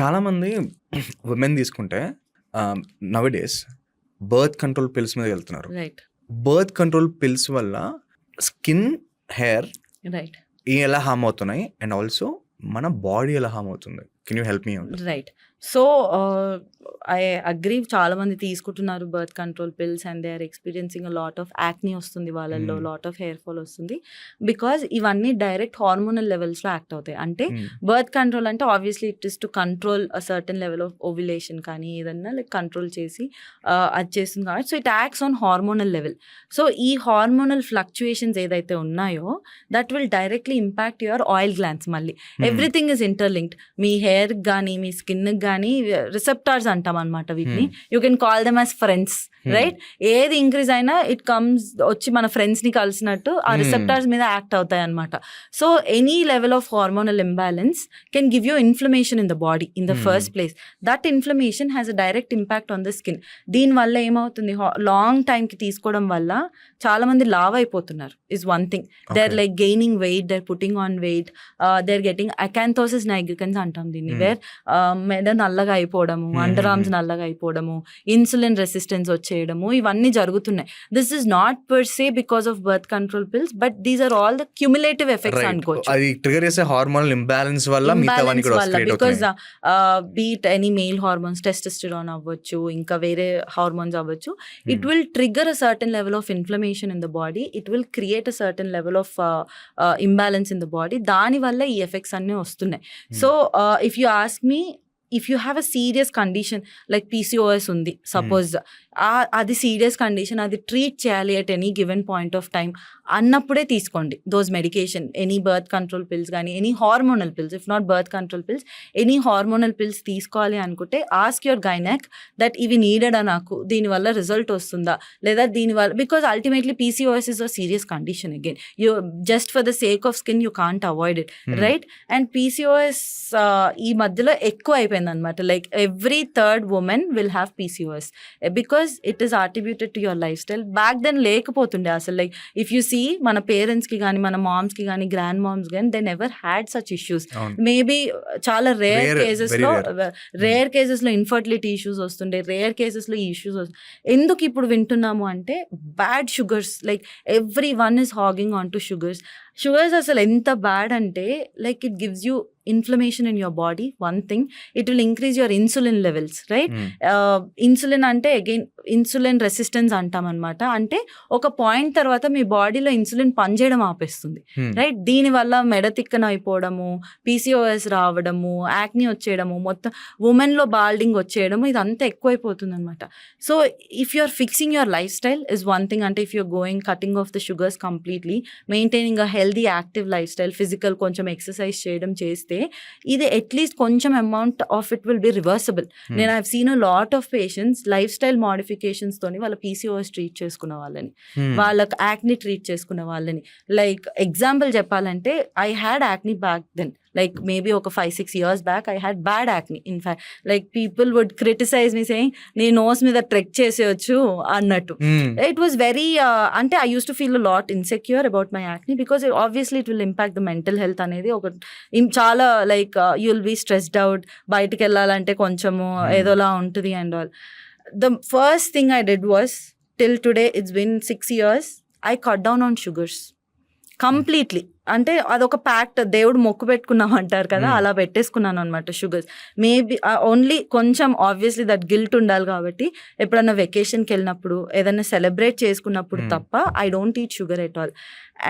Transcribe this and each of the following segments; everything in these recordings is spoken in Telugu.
చాలామంది ఉమెన్ తీసుకుంటే now days birth control pills మీద వెళ్తున్నారు. బర్త్ కంట్రోల్ పిల్స్ వల్ల స్కిన్ హెయిర్ ఎలా హామ్ అవుతున్నాయి? అండ్ ఆల్సో మన బాడీ ఎలా హామ్ అవుతుంది? Can you help me right so I agree చాలా మంది తీసుకుంటున్నారు birth control pills and they are experiencing lot of acne వస్తుంది వాళ్ళల్లో Hmm. Lot of hair fall వస్తుంది. బికాజ్ ఇవన్నీ డైరెక్ట్ హార్మోనల్ లెవెల్స్లో యాక్ట్ అవుతాయి. అంటే బర్త్ కంట్రోల్ అంటే obviously it is to control a certain level of ovulation కానీ ఏదన్నా లైక్ కంట్రోల్ చేసి ఆ, అది చేస్తుంది కాబట్టి. So it acts on hormonal level so ఈ హార్మోనల్ ఫ్లక్చుయేషన్స్ ఏదైతే ఉన్నాయో that will directly impact your oil glands మళ్ళీ. Hmm. Everything is interlinked. Me hair కానీ మీ స్కిన్ కానీ రిసెప్టార్స్ అంటాం అనమాట వీటిని. You can call them as friends Hmm. Right? ఏది ఇంక్రీజ్ అయినా ఇట్ కమ్స్ వచ్చి మన ఫ్రెండ్స్ని కలిసినట్టు ఆ Hmm. రిసెప్టార్స్ మీద యాక్ట్ అవుతాయి అనమాట so any level of hormonal imbalance can give you inflammation in the body in the Hmm. First place. That inflammation has a direct impact on the skin. దీని వల్ల ఏమవుతుంది? లాంగ్ టైంకి తీసుకోవడం వల్ల చాలా మంది లావ్ అయిపోతున్నారు is one thing. They are like gaining weight they are putting on weight they are getting acanthosis nigricans అంటాం దీన్ని. వేర్ మెడ నల్లగా అయిపోవడము అండర్ ఆర్మ్స్. నల్లగా అయిపోవడము ఇన్సులిన్ రెసిస్టెన్స్ వచ్చేయడము ఇవన్నీ జరుగుతున్నాయి this is not per se because of birth control pills but these are all the cumulative effects అనుకోవచ్చు అది ట్రిగర్ చేసే హార్మోనల్ ఇంబ్యాలెన్స్ వల్ల because be it any male hormones testosterone అవ్వచ్చు ఇంకా వేరే హార్మోన్స్ అవ్వచ్చు it. Will trigger a certain level of inflammation in the body it will create a certain level of imbalance in the body దాని వల్ల ఈ ఎఫెక్ట్స్ అన్నీ వస్తున్నాయి. So if you ask me if you have a serious condition like PCOS ఉంది సపోజ్ అది సీరియస్ కండిషన్ అది ట్రీట్ చేయాలి at any given point of time అన్నప్పుడే తీసుకోండి. Those medication any birth control pills కానీ any hormonal pills if not birth control pills any hormonal pills తీసుకోవాలి అనుకుంటే ఆస్క్ యువర్ గైనాక్ దట్ ఇవి నీడెడా నాకు దీనివల్ల రిజల్ట్ వస్తుందా? లేదా దీనివల్ల because ultimately PCOS is a serious condition again you just for the sake of skin you can't avoid it. Right and PCOS ఈ మధ్యలో ఎక్కువ అయిపోయింది అనమాట like every third women will have PCOS because it is attributed to your lifestyle back then లేకపోతుండే అసలు లైక్ ఇఫ్ యూ సీ మన పేరెంట్స్కి కానీ మన మామ్స్కి కానీ గ్రాండ్ మామ్స్ కానీ they never had such issues maybe చాలా రేర్ Rare, కేసెస్లో రేర్ కేసెస్లో ఇన్ఫర్టిలిటీ ఇష్యూస్ వస్తుండే రేర్ కేసెస్లో ఈ ఇష్యూస్ వస్తుండే ఎందుకు ఇప్పుడు వింటున్నాము అంటే bad sugars like everyone is hogging on to sugars sugars అసలు ఎంత బ్యాడ్ అంటే like it gives you inflammation in your body one thing. It will increase your insulin levels right? Hmm. Insulin అంటే అగైన్ ఇన్సులిన్ రెసిస్టెన్స్ అంటాం అనమాట అంటే ఒక పాయింట్ తర్వాత మీ బాడీలో ఇన్సులిన్ పనిచేయడం ఆపేస్తుంది Hmm. రైట్? దీనివల్ల మెడ తిక్కన అయిపోవడము పీసీఓఎస్ రావడము యాక్ని వచ్చేయడము మొత్తం ఉమెన్లో బాల్డింగ్ వచ్చేయడము ఇదంతా ఎక్కువైపోతుంది అనమాట so if you are fixing your lifestyle is one thing. అంటే if you're going cutting off the sugars completely maintaining a healthy active lifestyle physical కొంచెం ఎక్సర్సైజ్ చేయడం చేస్తే ఇది అట్లీస్ట్ కొంచెం amount of it will be reversible. నేను I've seen lot of patients lifestyle modifications తోని వాళ్ళ పీసీఓఎస్ ట్రీట్ చేసుకున్న వాళ్ళని. వాళ్ళకి యాక్ని ట్రీట్ చేసుకున్న వాళ్ళని లైక్ ఎగ్జాంపుల్ చెప్పాలంటే I had acne back then like maybe ఒక five six years back I had bad acne in fact like people would criticize me saying నీ నోస్ మీద ట్రెక్ చేసేయచ్చు అన్నట్టు. Hmm. ఇట్ వాస్ వెరీ అంటే I used to feel lot insecure about my acne because obviously it will impact the mental health అనేది ఒక ఇం- చాలా like you will be stressed out బయటకు వెళ్ళాలంటే కొంచెము Hmm. ఏదోలా ఉంటుంది and all the first thing I did was till today it's been six years I cut down on sugars completely అంటే అదొక ప్యాక్ట్ దేవుడు మొక్కు పెట్టుకున్నాం అంటారు కదా Hmm. అలా పెట్టేసుకున్నాను అనమాట షుగర్స్ మేబీ ఓన్లీ కొంచెం ఆబ్వియస్లీ దట్ గిల్ట్ ఉండాలి కాబట్టి ఎప్పుడన్నా వెకేషన్కి వెళ్ళినప్పుడు ఏదైనా సెలబ్రేట్ చేసుకున్నప్పుడు Hmm. తప్ప I don't eat sugar at all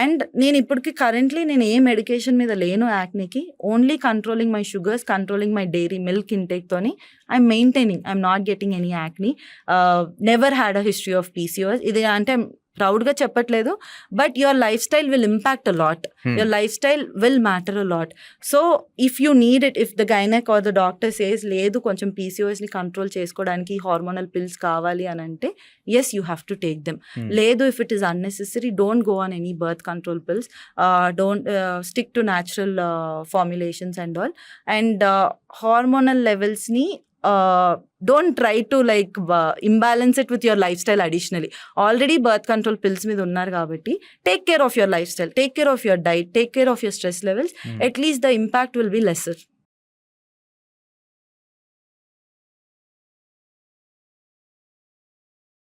and నేను ఇప్పటికి కరెంట్లీ నేను ఏ మెడికేషన్ మీద లేను యాక్నికి only controlling my sugars controlling my dairy milk intake తోని I'm maintaining I'm not getting any acne never had a history of PCOS ఇది అంటే ప్రౌడ్గా చెప్పట్లేదు but your lifestyle will impact a lot. Hmm. Your lifestyle will matter a lot. So if you need it if the gynaec or the doctor says లేదు కొంచెం పీసీఓఎస్ని కంట్రోల్ చేసుకోవడానికి హార్మోనల్ పిల్స్ కావాలి అని అంటే yes you have to take them. లేదు if it is unnecessary don't go on any birth control pills don't stick to natural formulations and all and hormonal లెవెల్స్ని don't try to like imbalance it with your lifestyle additionally already birth control pills మీద ఉన్నారు కాబట్టి take care of your lifestyle take care of your diet take care of your stress levels Hmm. At least the impact will be lesser